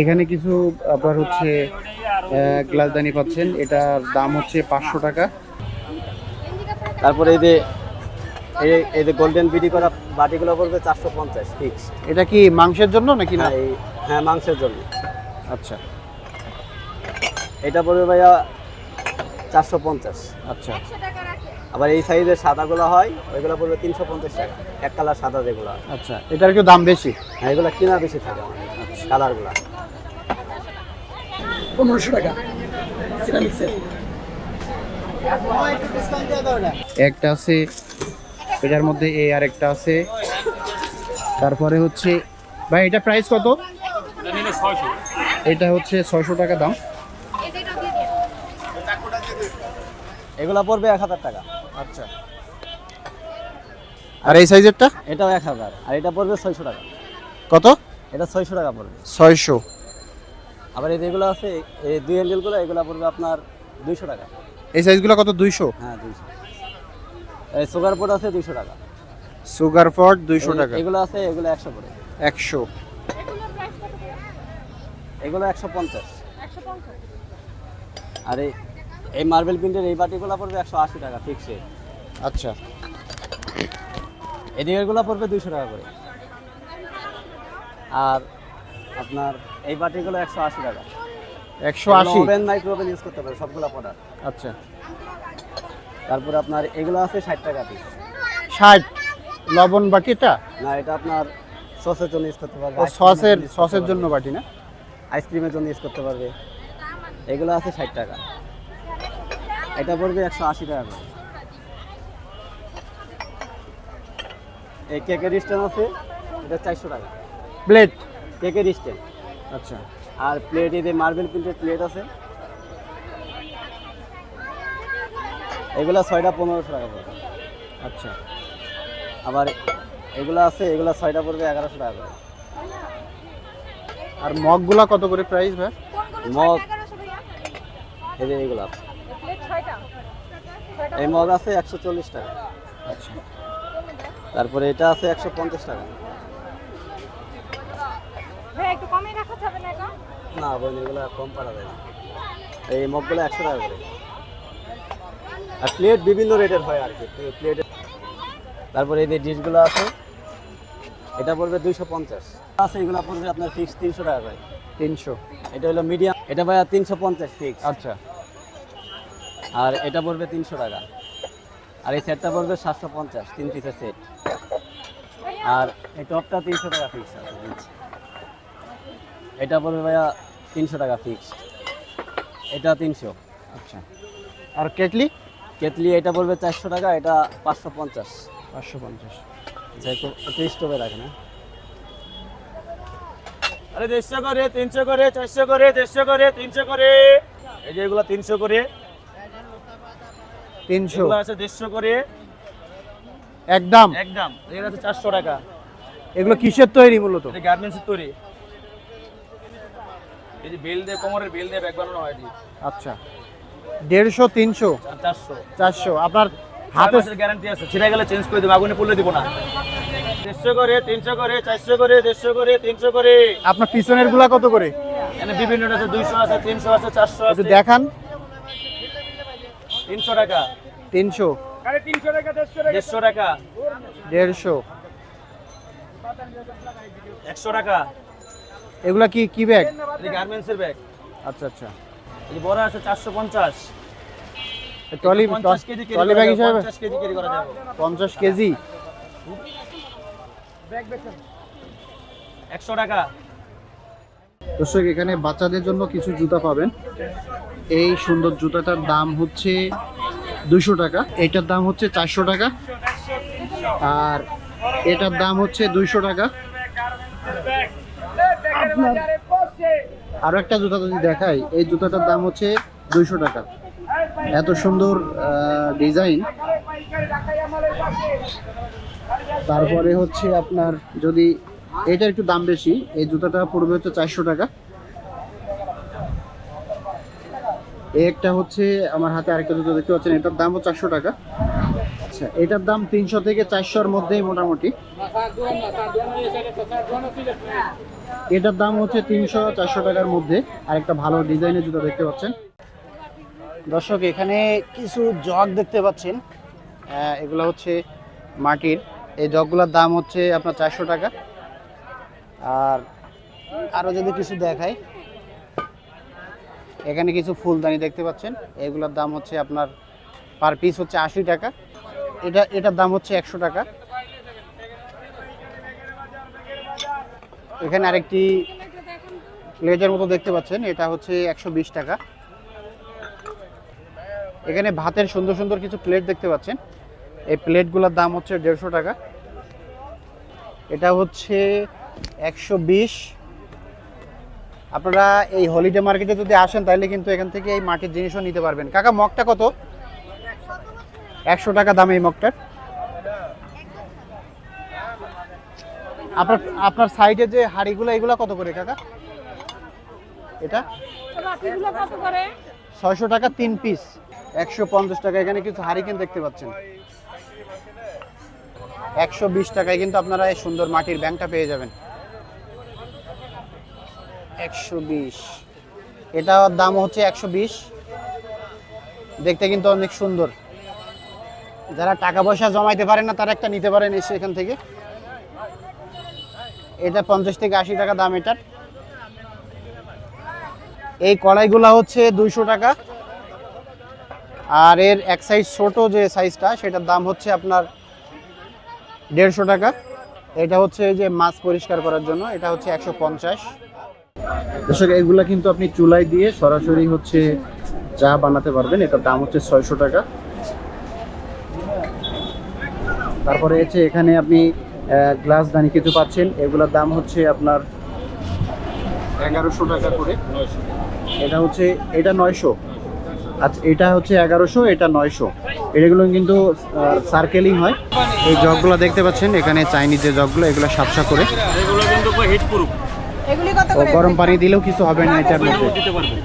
এখানে কিছু আপনার হচ্ছে গ্লাসদানি পাচ্ছেন। এটার দাম হচ্ছে পাঁচশো টাকা। তারপরে এই যে এই এই যে গোল্ডেন বিডি করা বাটিগুলো পড়বে চারশো পঞ্চাশ ফিক্স এটা কি মাংসের জন্য নাকি না? হ্যাঁ হ্যাঁ মাংসের জন্য। আচ্ছা। এটা পড়বে ভাইয়া চারশো পঞ্চাশ। আচ্ছা। আবার এই সাইজের সাদাগুলো হয় ওইগুলো পড়বে তিনশো পঞ্চাশ টাকা। এক কালার সাদা যেগুলো আচ্ছা এটার একটু দাম বেশি? হ্যাঁ এগুলো কিনা বেশি থাকে আমাদের কালারগুলো। পনেরোশো টাকা। সিরামিক্সের একটা আছে এটার মধ্যে এ আর একটা আছে। তারপরে হচ্ছে ভাই এটা প্রাইস কত? এটা হচ্ছে ছয়শো টাকা দাম। এগুলো পড়বে এক হাজার টাকা। আচ্ছা। আর এই সাইজেরটা এটাও এক হাজার। আর এটা পড়বে ছয়শো টাকা। কত? এটা ছয়শো টাকা পড়বে। ছয়শো। আবার এই যেগুলো আছে এই দুই হ্যান্ডেলগুলো এগুলো পড়বে আপনার দুইশো টাকা। এই সাইজগুলো কত? দুইশো? হ্যাঁ দুইশো। এই সুগার পোট আছে দুইশো টাকা। সুগার ফট দুইশো টাকা। এগুলো আছে এগুলো একশো করে একশো। এগুলো একশো পঞ্চাশ। আর এই এই মার্বেল প্রিন্টের এই বাটিগুলো পড়বে একশো আশি টাকা ফিক্সে আচ্ছা। এদিকেরগুলো পড়বে দুইশো টাকা করে। আর আপনার এই বাটিগুলো একশো আশি টাকা। একশো আশি? ওভেন মাইক্রো ওভেন ইউজ করতে পারে সবগুলো প্রোডাক্ট আচ্ছা। তারপরে আপনার এগুলো আছে ষাট টাকা পিস ষাট? লবণ বাটিটা? না এটা আপনার সসের জন্য ইউজ করতে পারবে সসের সসের জন্য বাটি না? আইসক্রিমের জন্য ইউজ করতে পারবে। এগুলো আছে ষাট টাকা। এটা পড়বে একশো আশি টাকা করে। এই কেকের স্ট্যান্ড আছে এটা চারশো টাকা। প্লেট কেকের স্ট্যান্ড আচ্ছা। আর প্লেট এই যে মার্বেল প্রিন্টের প্লেট আছে এগুলা ছয়টা পনেরোশো টাকা পড়বে। আচ্ছা। আবার এগুলো আছে এগুলো ছয়টা পড়বে এগারোশো টাকা করে। আর মগগুলা কত করে প্রাইস ভাই? মগ এই যে এইগুলো আছে। এই মগ আছে একশো চল্লিশ টাকা। আচ্ছা। তারপরে এটা আছে একশো পঞ্চাশ টাকা ভাই একটু কমে রাখা যাবে না এখন না বোন এগুলো কম পারা যায় না। এই মগগুলো একশো টাকা করে। আর প্লেট বিভিন্ন রেটের হয় আর কি। প্লেট তারপরে এই যে ডিশগুলো আছে এটা পড়বে দুইশো পঞ্চাশ। আছে এগুলো পড়বে আপনার ফিক্স তিনশো টাকা করে। তিনশো। এটা হলো মিডিয়াম এটা ভাই তিনশো পঞ্চাশ ফিক্স আচ্ছা। আর এটা পড়বে তিনশো টাকা। আর এই সেটটা পড়বে সাতশো পঞ্চাশ তিন পিসের সেট আর এই টপটা তিনশো টাকা ফিক্স আছে এটা পড়বে ভাইয়া তিনশো টাকা ফিক্স এটা তিনশো। আচ্ছা। আর কেটলি? কেটলি এটা পড়বে চারশো টাকা এটা পাঁচশো পঞ্চাশ। পাঁচশো পঞ্চাশ। যেহেতু একটু স্টোভে রাখে না আরে দেড়শো করে তিনশো করে চারশো করে দেড়শো করে তিনশো করে। এই যে এগুলো তিনশো করে। তিনশো। আছে দেড়শো করে। একদম। একদম। এগুলো আছে চারশো টাকা। এগুলো কিসের তৈরি মূলত? এটা গার্মেন্টসের তৈরি। এই যে বেল দিয়ে কোমরের বেল দিয়ে ব্যাগ বানানো হয়। আচ্ছা। দেড়শো তিনশো? চারশো। চারশো। আপনার হাতে হাতে গ্যারান্টি আছে। ছিঁড়ে গেলে চেঞ্জ করে দেবো আগুনে পড়লে দিব না। দেড়শো করে তিনশো করে চারশো করে দেড়শো করে তিনশো করে। আপনার পিছনেরগুলা কত করে? এখানে বিভিন্ন আছে দুইশো আছে তিনশো আছে চারশো আছে। দেখান। তিনশো টাকা। তিনশো। দেড়শো টাকা। দেড়শো। একশো টাকা। এগুলা কি কি ব্যাগ এই গার্মেন্টসের ব্যাগ আচ্ছা আচ্ছা। এই বড় আছে চারশো পঞ্চাশ। টলি পঞ্চাশ কেজি কেজি টলি ব্যাগ হিসাবে? পঞ্চাশ কেজি কেজি করা যাবে। পঞ্চাশ কেজি? একশো টাকা। দর্শক এখানে বাচ্চাদের জন্য কিছু জুতা পাবেন। এই সুন্দর জুতাটার দাম হচ্ছে দুশো টাকা। এটার দাম হচ্ছে চারশো টাকা। আর এটার দাম হচ্ছে দুইশো টাকা। আপনার আরও একটা জুতা যদি দেখাই, এই জুতাটার দাম হচ্ছে দুইশো টাকা। এত সুন্দর ডিজাইন। তারপরে হচ্ছে আপনার যদি এটা একটু দাম বেশি, এই জুতাটা পড়বে হচ্ছে চারশো টাকা। একটা হচ্ছে আমার হাতে আরেকটা জুতো দেখতে পাচ্ছেন, এটার দামও চারশো টাকা। আচ্ছা এটার দাম তিনশো থেকে চারশোর মধ্যেই মোটামুটি। এটার দাম হচ্ছে তিনশো চারশো টাকার মধ্যে। আর একটা ভালো ডিজাইনের জুতো দেখতে পাচ্ছেন। দর্শক, এখানে কিছু জগ দেখতে পাচ্ছেন। এগুলো হচ্ছে মাটির। এই জগগুলোর দাম হচ্ছে আপনার চারশো টাকা। আর আরও যদি কিছু দেখাই, এখানে কিছু ফুলদানি দেখতে পাচ্ছেন। এগুলোর দাম হচ্ছে আপনার পার পিস হচ্ছে আশি টাকা। এটা, এটার দাম হচ্ছে একশো টাকা। এখানে আরেকটি প্লেটের মতো দেখতে পাচ্ছেন, এটা হচ্ছে একশো বিশ টাকা। এখানে ভাতের সুন্দর সুন্দর কিছু প্লেট দেখতে পাচ্ছেন। এই প্লেটগুলোর দাম হচ্ছে দেড়শো টাকা। এটা হচ্ছে একশো বিশ। আপনারা এই হলিডে মার্কেটে যদি আসেন, তাহলে কিন্তু এখান থেকে এই মাটির জিনিসও নিতে পারবেন। কাকা, মগটা কত? একশো টাকা দাম এই মগটার। আপনার আপনার সাইডে যে হাড়িগুলো এগুলো কত করে কাকা? এটা? ছয়শো টাকা তিন পিস। একশো পঞ্চাশ টাকা এখানে কিছু হারিকেন দেখতে পাচ্ছেন। একশো বিশ টাকায় কিন্তু আপনারা এই সুন্দর মাটির ব্যাংকটা পেয়ে যাবেন। একশো বিশ। এটার দাম হচ্ছে একশো বিশ। দেখতে কিন্তু অনেক সুন্দর। যারা টাকা পয়সা জমাইতে পারেন না তারা একটা নিতে পারেন এসে এখান থেকে। এটা পঞ্চাশ থেকে আশি টাকা দাম এটার এই কড়াইগুলা হচ্ছে দুইশো টাকা। আর এর এক সাইজ ছোট যে সাইজটা সেটার দাম হচ্ছে আপনার দেড়শো টাকা। এটা হচ্ছে যে মাছ পরিষ্কার করার জন্য, এটা হচ্ছে একশো পঞ্চাশ। দর্শক, এগুলা কিন্তু আপনি চুলাই দিয়ে সরাসরি হচ্ছে চা বানাতে পারবেন। এটার দাম হচ্ছে ছয়শো টাকা। তারপরে হচ্ছে এখানে আপনি গ্লাস দানি কিছু পাচ্ছেন। এগুলোর দাম হচ্ছে আপনার এগারোশো টাকা করে। এটা হচ্ছে এটা নয়শো। আচ্ছা এটা হচ্ছে এগারোশো এটা নয়শো। এগুলো কিন্তু সার্কেলিং হয়। এই জগগুলো দেখতে পাচ্ছেন এখানে চাইনিজ যে জগগুলো এগুলো সাতশো করে। এগুলো কিন্তু হিট প্রুফ এগুলি কত ও গরম পানি দিলেও কিছু হবে না এটার মধ্যে। দিতে পারবে